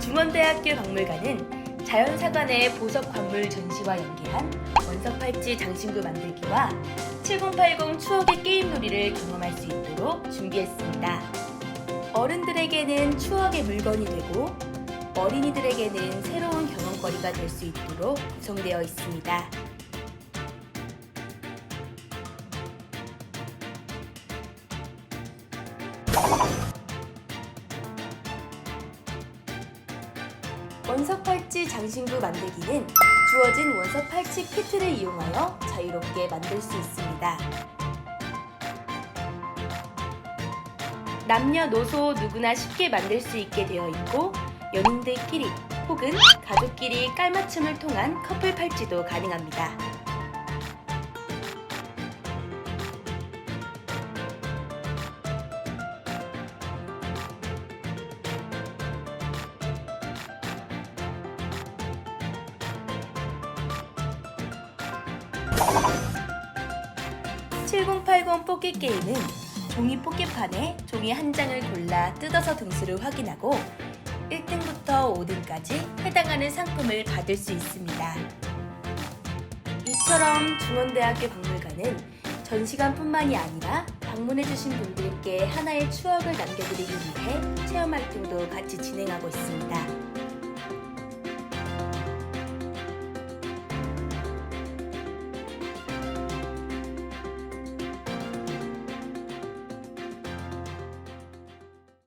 중원대학교 박물관은 자연사관의 보석 광물 전시와 연계한 원석 팔찌 장신구 만들기와 7080 추억의 게임 놀이를 경험할 수 있도록 준비했습니다. 어른들에게는 추억의 물건이 되고 어린이들에게는 새로운 경험거리가 될 수 있도록 구성되어 있습니다. 원석 팔찌 장신구 만들기는 주어진 원석 팔찌 키트를 이용하여 자유롭게 만들 수 있습니다. 남녀노소 누구나 쉽게 만들 수 있게 되어 있고 연인들끼리 혹은 가족끼리 깔맞춤을 통한 커플 팔찌도 가능합니다. (7080) 뽑기 게임은 종이 뽑기판에 종이 한 장을 골라 뜯어서 등수를 확인하고 1등부터 5등까지 해당하는 상품을 받을 수 있습니다. 이처럼 중원대학교 박물관은 전시관뿐만이 아니라 방문해주신 분들께 하나의 추억을 남겨드리기 위해 체험 활동도 같이 진행하고 있습니다.